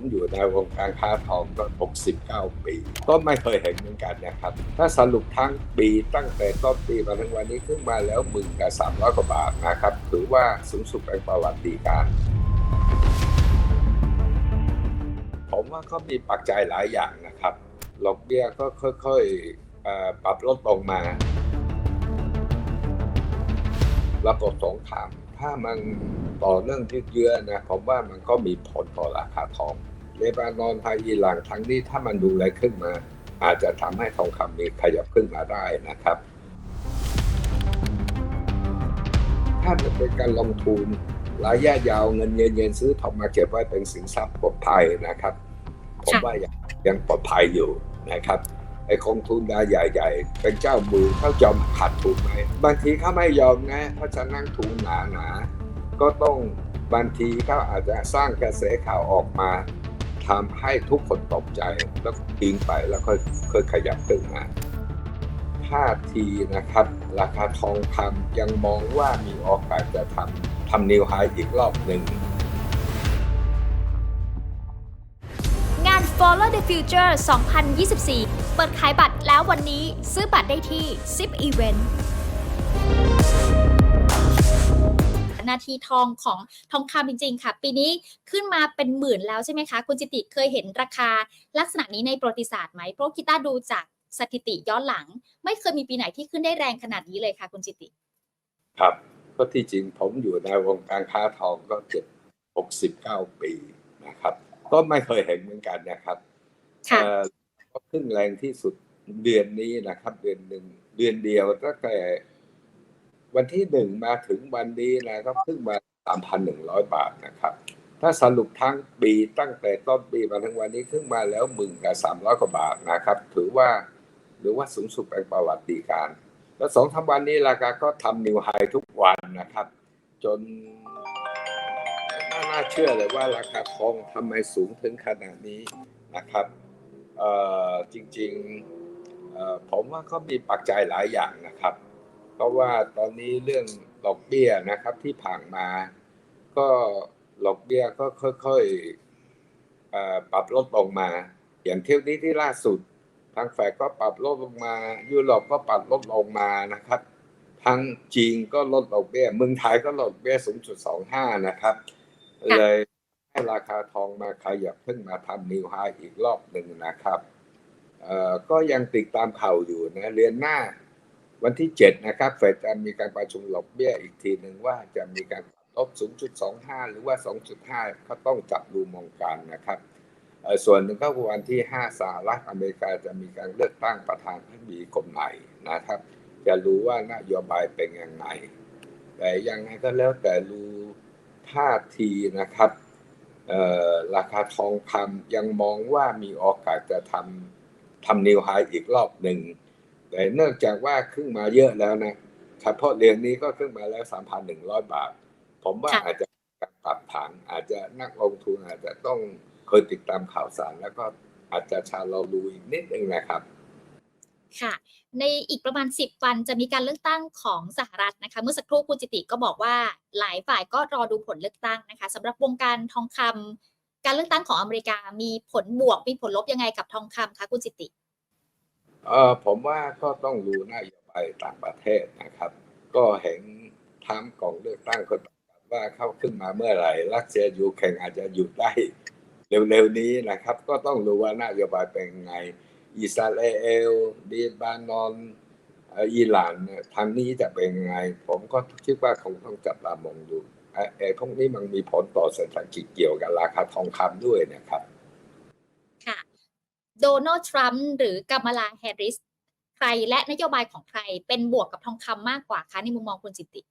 ผมอยู่ในวงการค้าทองก็ 69 ปี ก็ไม่เคยเห็นเหมือนกันนะครับ ถ้าสรุปทั้งปีตั้งแต่ต้นปีมาถึงวันนี้ขึ้นมาแล้วหมื่นกับสามร้อยกว่าบาทนะครับ ถือว่าสูงสุดเป็นประวัติการผมว่าก็มีปัจจัยหลายอย่างนะครับดอกเบี้ยก็ค่อยๆปรับลดลงมาระบบสงคราม ถ้ามันต่อเนื่องยืดเยื้อนะผมว่ามันก็มีผลต่อราคาทองเลบานอนไทยอิหร่านทั้งนี้ถ้ามันดูแลขึ้นมา อาจจะทำให้ทองคำมีขยับขึ้นมาได้นะครับ ถ้าจะเป็นการลงทุนระยะยาวเงินเย็นๆซื้อทองมาเก็บไว้เป็นสินทรัพย์ปลอดภัยนะครับ ผมว่ายังยังปลอดภัยอยู่นะครับ ไอ้กองทุนรายใหญ่ๆ เป็นเจ้ามือเขายอมขาดทุนไหมบางทีเขาไม่ยอมนะเพราะฉะนั้นทุนหนาๆ ก็ต้องบางทีเขาอาจจะสร้างกระแสข่าวออกมาทำให้ทุกคนตกใจแล้วทิ้งไปแล้วค่อยค่อยขยับขึ้นมาท่าทีนะครับ ราคาทองคำยังมองว่ามีโอกาสจะทำทำนิวไฮอีกรอบหนึ่งงาน Follow the Future 2024 เปิดขายบัตรแล้ววันนี้ซื้อบัตรได้ที่ 10 Event นาทีทองของทองคำจริง ๆ ค่ะ ปีนี้ขึ้นมาเป็นหมื่นแล้วใช่ไหมคะ คุณจิติเคยเห็นราคาลักษณะนี้ในประวัติศาสตร์ไหมเพราะกีตาร์ดูจากสถิติย้อนหลัง ไม่เคยมีปีไหนที่ขึ้นได้แรงขนาดนี้เลยค่ะ คุณจิติ ครับก็ที่จริงผมอยู่ในวงการค้าทองก็เจ็ดหกสิบเก้าปีนะครับ ก็ไม่เคยเห็นเหมือนกันนะครับค่ะเอ่อ ก็ขึ้นแรงที่สุดเดือนนี้นะครับ เดือนหนึ่งเดือนเดียวตั้งแต่วันที่หนึ่งมาถึงวันนี้นะก็ขึ้นมาสามพันหนึ่งร้อยบาทนะครับ ถ้าสรุปทั้งปีตั้งแต่ต้นปีมาถึงวันนี้ขึ้นมาแล้วหมื่นกับสามร้อยกว่าบาทนะครับ ถือว่าหรือว่าสูงสุดเป็นประวัติการ แล้วสองสามวันนี้ราคาก็ทำนิวไฮทุกวันนะครับ จนน่าเชื่อเลยว่าราคาทองทำไมสูงถึงขนาดนี้นะครับ จริงๆเอ่อผมว่าก็มีปัจจัยหลายอย่างนะครับ เพราะว่าตอนนี้เรื่องดอกเบี้ยนะครับที่ผ่านมา ก็ดอกเบี้ยก็ค่อยๆเอ่อปรับลดลงมา อย่างเที่ยวนี้ที่ล่าสุด ทางแฟดก็ปรับลดลงมา ยุโรปก็ปรับลดลงมานะครับทั้งจีนก็ลดดอกเบี้ยเมืองไทยก็ลดดอกเบี้ย0.25นะครับค่ะเลย ให้ราคาทองมาขยับขึ้นมาทำนิวไฮอีกรอบหนึ่งนะครับก็ยังติดตามข่าวอยู่นะเรียนหน้าวันที่ 7 นะครับเฟดจะมีการประชุมดอกเบี้ยอีกทีหนึ่งว่าจะมีการปรับลด0.25 หรือว่า 2.5 ก็ต้องจับดูมองกันนะครับส่วนหนึ่งก็วันที่ 5 สหรัฐอเมริกาจะมีการเลือกตั้งประธานาธิบดีคนใหม่นะครับ จะรู้ว่านโยบายเป็นยังไง แต่ยังไงก็แล้วแต่รู้ท่าทีนะครับ ราคาทองคำยังมองว่ามีโอกาสจะทำทำนิวไฮอีกรอบหนึ่ง แต่เนื่องจากว่าขึ้นมาเยอะแล้วนะเฉพาะเดือนนี้ก็ขึ้นมาแล้ว 3,100 บาท ผมว่าค่ะอาจจะปรับฐานอาจจะนักลงทุนอาจจะต้องเคยติดตามข่าวสาร แล้วก็อาจจะชาเราดูอีกนิดนึงนะครับ ค่ะ ในอีกประมาณ 10 วันจะมีการเลือกตั้งของสหรัฐนะคะ เมื่อสักครู่คุณจิติก็บอกว่าหลายฝ่ายก็รอดูผลเลือกตั้งนะคะสำหรับวงการทองคำการเลือกตั้งของอเมริกามีผลบวกมีผลลบยังไงกับทองคำคะคุณจิติเออผมว่าก็ต้องดูนโยบายต่างประเทศนะครับ ก็เห็นทามกล่องเลือกตั้งคนประกว่าเข้าขึ้นมาเมื่อไหร่รัสเซียยูเครนอาจจะหยุดได้เร็วๆนี้นะครับ ก็ต้องดูว่านโยบายเป็นไง อิสราเอลดีบานอนเอ่ออิหร่านเนี่ยทางนี้จะเป็นยังไง ผมก็คิดว่าคงต้องจับตามองดูไอ้ไอ้พวกนี้มันมีผลต่อเศรษฐกิจเกี่ยวกับราคาทองคำด้วยนะครับ ค่ะ โดนัลด์ทรัมป์หรือกามาลาแฮร์ริส ใครและนโยบายของใครเป็นบวกกับทองคำมากกว่าคะในมุมมองคุณจิติ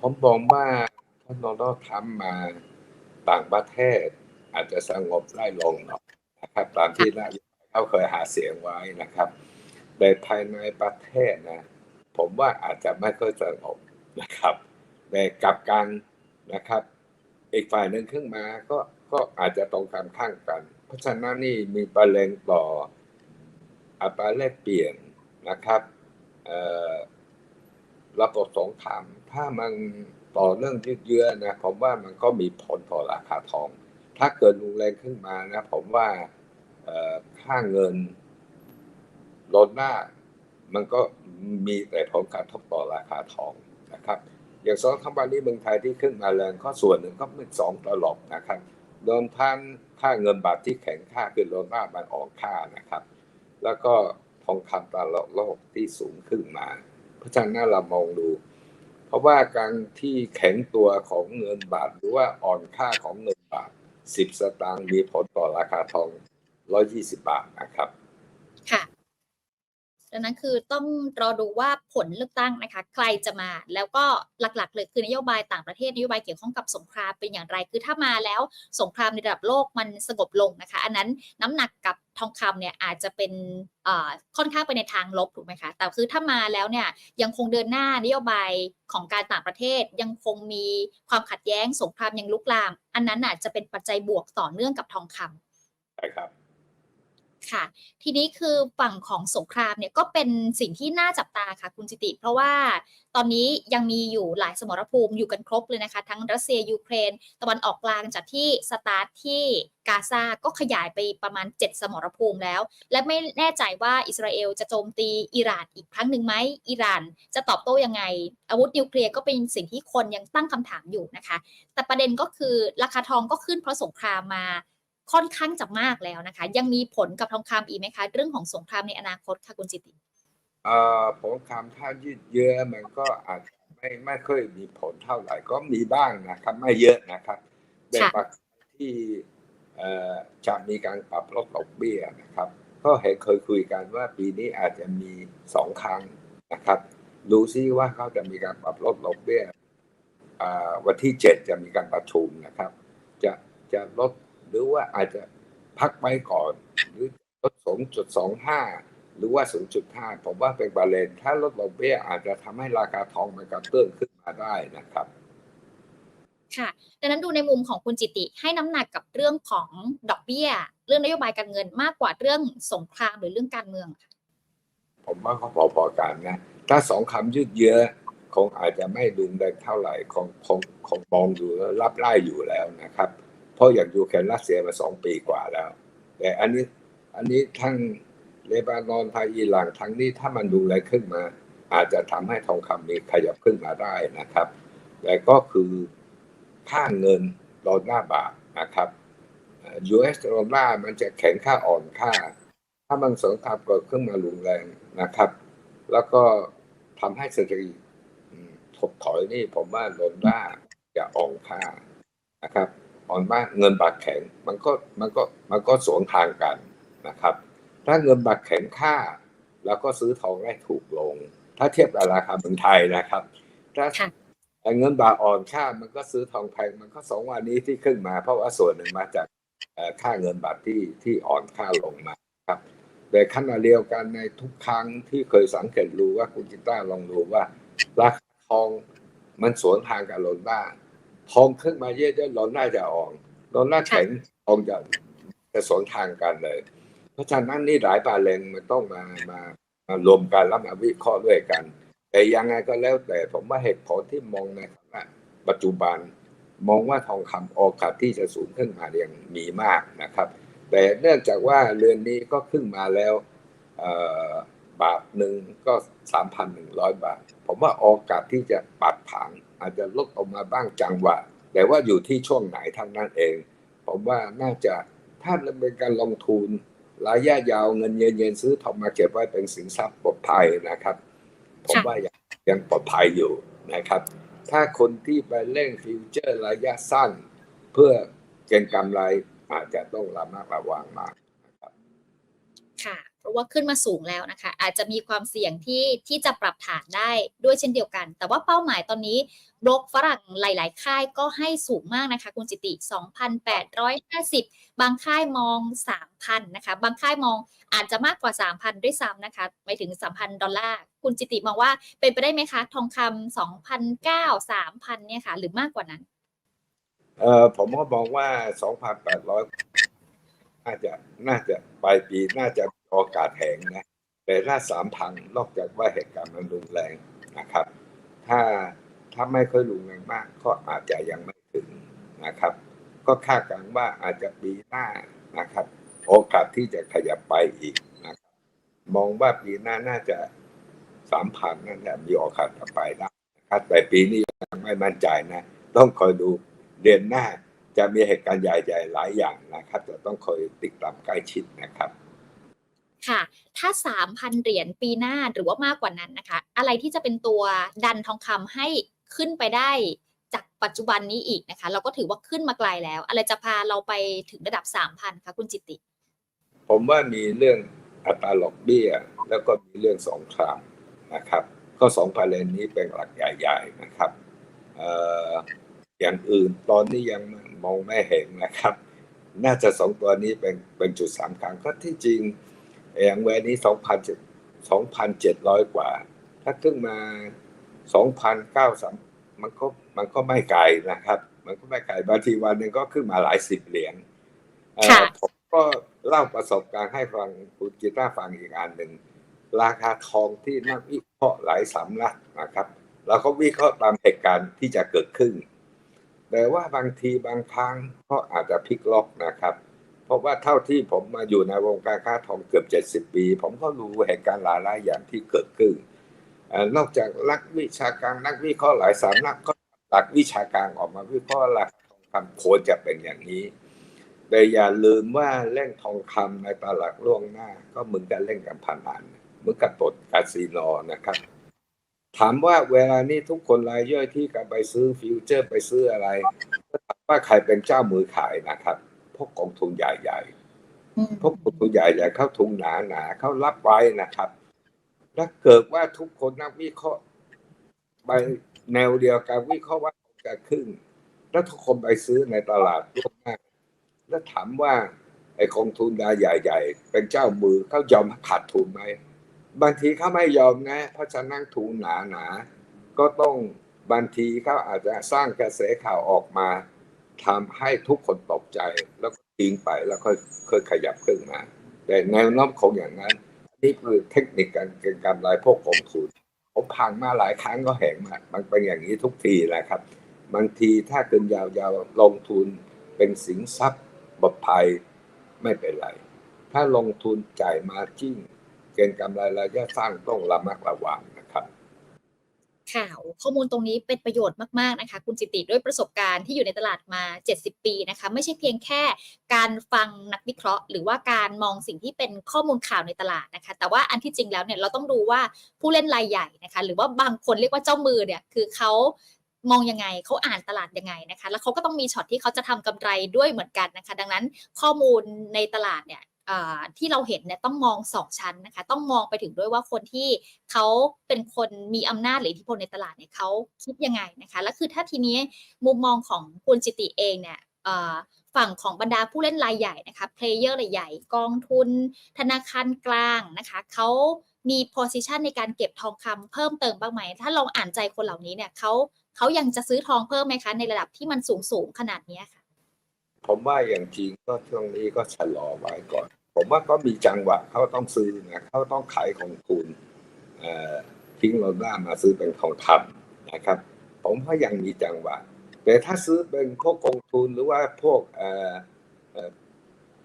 ผมมองว่าถ้าโดนัลด์ทรัมป์มาต่างประเทศอาจจะสงบไล่ลงหน่อยนะครับตามที่นายก เขาเคยหาเสียงไว้นะครับแต่ภายในประเทศนะ ผมว่าอาจจะไม่ค่อยสงบนะครับแต่กลับกันนะครับ อีกฝ่ายหนึ่งขึ้นมาก็ก็อาจจะตรงกันข้างกัน เพราะฉะนั้นนี่มีประเด็นต่ออัตราแลกเปลี่ยนนะครับระบบสงครามถ้ามันต่อเนื่องยืดเยื้อนะผมว่ามันก็มีผลต่อราคาทอง ถ้าเกิดรุนแรงขึ้นมานะ ผมว่า ค่าเงินลดหน้า มันก็มีแต่ผลกระทบต่อราคาทองนะครับ อย่างสองคำวันนี้เมืองไทยที่ขึ้นมาแรงก็ส่วนหนึ่งก็เป็นสองตลบนะครับโดนทั้งค่าเงินบาทที่แข็งค่าคือโดนหน้ามันอ่อนค่านะครับ แล้วก็ทองคำตลาดโลกที่สูงขึ้นมา เพราะฉะนั้นเรามองดู เพราะว่าการที่แข็งตัวของเงินบาทหรือว่าอ่อนค่าของเงินบาท10สตางค์มีผลต่อราคาทอง 120บาทนะครับ ค่ะดังนั้นคือต้องรอดูว่าผลเลือกตั้งนะคะ ใครจะมาแล้วก็หลักๆเลยคือนโยบายต่างประเทศนโยบายเกี่ยวข้องกับสงครามเป็นอย่างไร คือถ้ามาแล้วสงครามในระดับโลกมันสงบลงนะคะ อันนั้นน้ำหนักกับทองคำเนี่ยอาจจะเป็นเอ่อค่อนข้างไปในทางลบถูกไหมคะ แต่คือถ้ามาแล้วเนี่ยยังคงเดินหน้านโยบายของการต่างประเทศ ยังคงมีความขัดแย้งสงครามยังลุกลาม อันนั้นอาจจะเป็นปัจจัยบวกต่อเนื่องกับทองคำใช่ครับ ค่ะ ทีนี้คือฝั่งของสงครามเนี่ยก็เป็นสิ่งที่น่าจับตาค่ะคุณจิติ เพราะว่าตอนนี้ยังมีอยู่หลายสมรภูมิอยู่กันครบเลยนะคะ ทั้งรัสเซียยูเครน ตะวันออกกลางจากที่สตาร์ทที่กาซาก็ขยายไปประมาณ 7 สมรภูมิแล้ว และไม่แน่ใจว่าอิสราเอลจะโจมตีอิหร่านอีกครั้งหนึ่งไหมอิหร่านจะตอบโต้ยังไง อาวุธนิวเคลียร์ก็เป็นสิ่งที่คนยังตั้งคำถามอยู่นะคะ แต่ประเด็นก็คือราคาทองก็ขึ้นเพราะสงครามมา ค่อนข้างจะมากแล้วนะคะ ยังมีผลกับทองคำอีกไหมคะ เรื่องของสงครามในอนาคตค่ะคุณจิติเอ่อผลคำถ้ายืดเยื้อมันก็อาจจะไม่ไม่ค่อยมีผลเท่าไหร่ก็มีบ้างนะครับ ไม่เยอะนะครับแต่ค่ะปัจจัยที่เอ่อจะมีการปรับลดดอกเบี้ยนะครับ ก็เห็นเคยคุยกันว่าปีนี้อาจจะมีสองครั้งนะครับ ดูซิว่าเขาจะมีการปรับลดดอกเบี้ยอ่าวันที่เจ็ดจะมีการประชุมนะครับ จะจะลด หรือว่าอาจจะพักไว้ก่อน หรือลดสองจุดสองห้าหรือว่า0.5ผมว่าเป็นประเด็นถ้าลดดอกเบี้ยอาจจะทำให้ราคาทองมันกระเตื้องขึ้นมาได้นะครับ ค่ะดังนั้นดูในมุมของคุณจิติให้น้ำหนักกับเรื่องของดอกเบี้ย เรื่องนโยบายการเงินมากกว่าเรื่องสงครามหรือเรื่องการเมืองค่ะผมว่าเขาพอๆกันนะ ถ้าสองคำยืดเยื้อคงอาจจะไม่ดุงแรงเท่าไหร่คงคงคงมองอยู่แล้วรับไล่อยู่แล้วนะครับเพ ราะอย่างยูเครนรัสเซียมาสองปีกว่าแล้ว แต่อันนี้อันนี้ทั้งเลบานอนไทยอิหร่านทั้งนี้ถ้ามันดูแรงขึ้นมา อาจจะทำให้ทองคำมีขยับขึ้นมาได้นะครับ แต่ก็คือค่าเงินดอลลาร์บาทนะครับเอ่อ US ดอลลาร์มันจะแข็งค่าอ่อนค่า ถ้ามันสงครามเกิดขึ้นมารุนแรงนะครับ แล้วก็ทำให้เศรษฐกิจถดถอยนี่ผมว่าดอลลาร์จะอ่อนค่านะครับ อ่อนมากเงินบาทแข็งมันก็มันก็มันก็สวนทางกันนะครับ ถ้าเงินบาทแข็งค่าแล้วก็ซื้อทองได้ถูกลง ถ้าเทียบกับราคาเมืองไทยนะครับ ถ้าค่ะเงินบาทอ่อนค่ามันก็ซื้อทองแพงมันก็สองวันนี้ที่ขึ้นมา เพราะว่าส่วนหนึ่งมาจากเอ่อค่าเงินบาทที่ที่อ่อนค่าลงมาครับแต่ขณะเดียวกันในทุกครั้งที่เคยสังเกตรู้ว่าคุณจิต้าลองดูว่าราคาทองมันสวนทางกับโลนด้า ทองขึ้นมาเยอะๆโลนด้าจะอ่อนโลนด้าแข็งทองจะจะสวนทางกันเลย เพราะฉะนั้นนี่หลายปาเลงมันต้องมามามารวมกันแล้วมาวิเคราะห์ด้วยกัน แต่ยังไงก็แล้วแต่ผมว่าเหตุผลที่มองในฐานะปัจจุบันมองว่าทองคำโอกาสที่จะสูงขึ้นมายังมีมากนะครับ แต่เนื่องจากว่าเรือนนี้ก็ขึ้นมาแล้วเอ่อบาทหนึ่งก็3,100บาท ผมว่าโอกาสที่จะปรับผัง อาจจะลดออกมาบ้างจังหวะ แต่ว่าอยู่ที่ช่วงไหนเท่านั้นเอง ผมว่าน่าจะถ้าเป็นการลงทุนระยะยาวเงินเย็นๆซื้อทองมาเก็บไว้เป็นสินทรัพย์ปลอดภัยนะครับ ผมว่ายังยังปลอดภัยอยู่นะครับ ถ้าคนที่ไปเล่นฟิวเจอร์ระยะสั้น เพื่อเก็งกำไรอาจจะต้องระมัดระวังมากนะครับค่ะ เพราะว่าขึ้นมาสูงแล้วนะคะ อาจจะมีความเสี่ยงที่ที่จะปรับฐานได้ด้วยเช่นเดียวกัน แต่ว่าเป้าหมายตอนนี้บล็อกฝรั่งหลาย ๆ ค่ายก็ให้สูงมากนะคะ คุณจิติ 2,850 บางค่ายมอง 3,000 นะคะ บางค่ายมองอาจจะมากกว่า 3,000 ด้วยซ้ำนะคะไปถึง 3,000 ดอลลาร์ คุณจิติมองว่าเป็นไปได้ไหมคะ ทองคำ2,900 3,000 เนี่ยค่ะ หรือมากกว่านั้น เอ่อผมก็มองว่า 2,800 น่าจะน่าจะปลายปีน่าจะ มีโอกาสแหงนะแต่ถ้า3,000นอกจากว่าเหตุการณ์มันรุนแรงนะครับ ถ้าถ้าไม่ค่อยรุนแรงมากก็อาจจะยังไม่ถึงนะครับ ก็คาดการณ์ว่าอาจจะปีหน้านะครับ โอกาสที่จะขยับไปอีกนะครับ มองว่าปีหน้าน่าจะสามพันนั่นแหละมีโอกาสจะไปได้นะครับแต่ปีนี้ยังไม่มั่นใจนะ ต้องคอยดูเดือนหน้าจะมีเหตุการณ์ใหญ่ๆหลายอย่างนะครับ จะต้องคอยติดตามใกล้ชิดนะครับ ค่ะ ถ้า 3,000 เหรียญปีหน้าหรือว่ามากกว่านั้นนะคะ อะไรที่จะเป็นตัวดันทองคำให้ขึ้นไปได้จากปัจจุบันนี้อีกนะคะ เราก็ถือว่าขึ้นมาไกลแล้ว อะไรจะพาเราไปถึงระดับ 3,000คะคุณจิตติผมว่ามีเรื่องอัตราดอกเบี้ย แล้วก็มีเรื่องสองครามนะครับก็สองประเด็นนี้เป็นหลักใหญ่ๆนะครับอออย่างอื่นตอนนี้ยังมองไม่เห็นนะครับ น่าจะสองตัวนี้เป็นเป็นจุดสำคัญก็ที่จริง อย่างแวนนี้สองพันสองพันเจ็ดร้อยกว่า ถ้าขึ้นมาสองพันเก้าสามมันก็มันก็ไม่ไกลนะครับ มันก็ไม่ไกลบางทีวันหนึ่งก็ขึ้นมาหลายสิบเหรียญเอ่อค่ะผมก็เล่าประสบการณ์ให้ฟังคุณจิต้าฟังอีกอันหนึ่ง ราคาทองที่นักวิเคราะห์หลายสำนักนะครับแล้วก็วิเคราะห์ตามเหตุการณ์ที่จะเกิดขึ้น แต่ว่าบางทีบางครั้งก็อาจจะพลิกล็อกนะครับเพ ราะว่าเท่าที่ผมมาอยู่ในวงการค้าทองเกือบ70ปี ผมก็รู้เหตุการณ์หลายๆอย่างที่เกิดขึ้นอนอกจากนักวิชาการนักวิเคราะห์หลายสำนักก็หลักวิชาการออกมาวิเคราะห์ราคาทองคำควรจะเป็นอย่างนี้แต่อย่าลืมว่าเล่นทองคำในตลาดล่วงหน้า ก็เหมือนกับเล่นกับพนันเหมือนกับตดคาสิโนนะครับ ถามว่าเวลานี้ทุกคนรายย่อยที่กันไปซื้อฟิวเจอร์ไปซื้ออะไรถามว่าใครเป็นเจ้ามือขายนะครับ วกกองทุนใหญ่ๆพวกกองทุนใหญ่ๆเข้าทุนหนาๆเข้ารับไว้นะครับถ้าเกิดว่าทุกคนนักวิเคราะห์ไปแนวเดียวกันวิเคราะห์ว่าจะขึ้น แล้วทุกคนไปซื้อในตลาดล่วงหน้าแล้วถามว่าไอ้กองทุนรายใหญ่ ๆ เป็นเจ้ามือเขายอมขาดทุนไหมบางทีเขาไม่ยอมนะ เพราะฉะนั้นทุนหนาๆก็ต้องบางทีเขาอาจจะสร้างกระแสข่าวออกมา ทำให้ทุกคนตกใจแล้วก็ทิ้งไปแล้วค่อยค่อยขยับขึ้นมา แต่แนวโน้มคงอย่างนั้น นี่คือเทคนิคการเก็งกำไรพวกกองทุนผมผ่านมาหลายครั้งก็เห็นมามันเป็นอย่างนี้ทุกทีแหละครับ บางทีถ้าเกินยาวๆลงทุนเป็นสินทรัพย์บดภัยไม่เป็นไร ถ้าลงทุนจ่ายมาจิ้งเก็งกำไรระยะสั้นต้องระมัดระวัง นะครับค่ะโอ้ข้อมูลตรงนี้เป็นประโยชน์มากๆนะคะ คุณจิติด้วยประสบการณ์ที่อยู่ในตลาดมา 70 ปีนะคะ ไม่ใช่เพียงแค่การฟังนักวิเคราะห์ หรือว่าการมองสิ่งที่เป็นข้อมูลข่าวในตลาดนะคะ แต่ว่าอันที่จริงแล้วเนี่ยเราต้องดูว่าผู้เล่นรายใหญ่นะคะ หรือว่าบางคนเรียกว่าเจ้ามือเนี่ยคือเขามองยังไงเขาอ่านตลาดยังไงนะคะ แล้วเขาก็ต้องมีช็อตที่เขาจะทำกำไรด้วยเหมือนกันนะคะ ดังนั้นข้อมูลในตลาดเนี่ย ที่เราเห็นเนี่ยต้องมองสองชั้นนะคะ ต้องมองไปถึงด้วยว่าคนที่เขาเป็นคนมีอำนาจหรืออิทธิพลในตลาดเนี่ยเขาคิดยังไงนะคะ แล้วคือถ้าทีนี้มุมมองของคุณจิติเองเนี่ยฝั่งของบรรดาผู้เล่นรายใหญ่นะคะเพลเยอร์รายใหญ่กองทุน ธนาคารกลางนะคะเขามี position ในการเก็บทองคำเพิ่มเติมบ้างไหม ถ้าลองอ่านใจคนเหล่านี้เนี่ยเขาเขายังจะซื้อทองเพิ่มไหมคะ ในระดับที่มันสูงสูงๆขนาดนี้ค่ะ ผมว่าอย่างจริงก็ช่วงนี้ก็ชะลอไว้ก่อน ผมว่าก็มีจังหวะเขาต้องซื้อนะเขาต้องขายของทุนเอ่อทิ้งเราหน้ามาซื้อเป็นทองคำนะครับ ผมว่ายังมีจังหวะ แต่ถ้าซื้อเป็นพวกกองทุนหรือว่าพวกเอ่อเอ่อ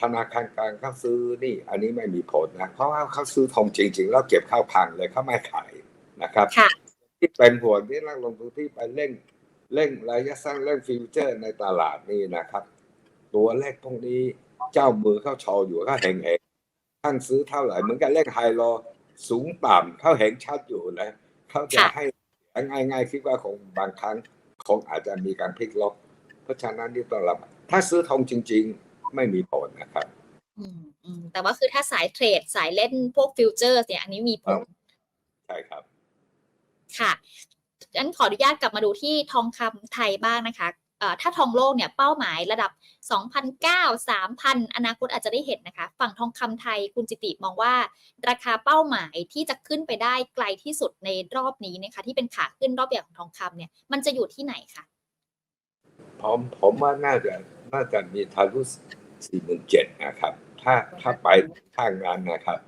ธนาคารกลางเขาซื้อนี่ อันนี้ไม่มีผลนะ เพราะว่าเขาซื้อทองจริง ๆ แล้วเก็บเข้าพังเลยเขาไม่ขายนะครับค่ะที่เป็นห่วงที่นักลงทุนที่ไปเล่นเล่นระยะสั้นเล่นฟิวเจอร์ในตลาดนี่นะครับ ตัวเลขพวกนี้ เจ้ามือเขาชออยู่เขาเห็นเองท่านซื้อเท่าไหร่เหมือนกันเลขไฮโลสูงต่ำเขาเห็นชัดอยู่นะเขาจะค่ะให้ง่ายๆคิดว่าคงบางครั้งคงอาจจะมีการพลิกล็อก เพราะฉะนั้นนี่ต้องระมัดถ้าซื้อทองจริง ๆ ไม่มีผลนะครับอืมอืมแต่ว่าคือถ้าสายเทรดสายเล่นพวกฟิวเจอร์เนี่ยอันนี้มีผลใช่ครับ ค่ะงั้นขออนุญาตกลับมาดูที่ทองคำไทยบ้างนะคะเอ่อ ถ้าทองโลกเนี่ยเป้าหมายระดับ 2,009 3,000 อนาคตอาจจะได้เห็นนะคะ ฝั่งทองคำไทยคุณจิติมองว่า ราคาเป้าหมายที่จะขึ้นไปได้ไกลที่สุดในรอบนี้นะคะที่เป็นขาขึ้นรอบใหญ่ของทองคำเนี่ยมันจะอยู่ที่ไหนคะผมผมว่าน่าจะน่าจะมีทะลุสี่หมื่นเจ็ดนะครับ ถ้าถ้าไปทางนั้นนะครับ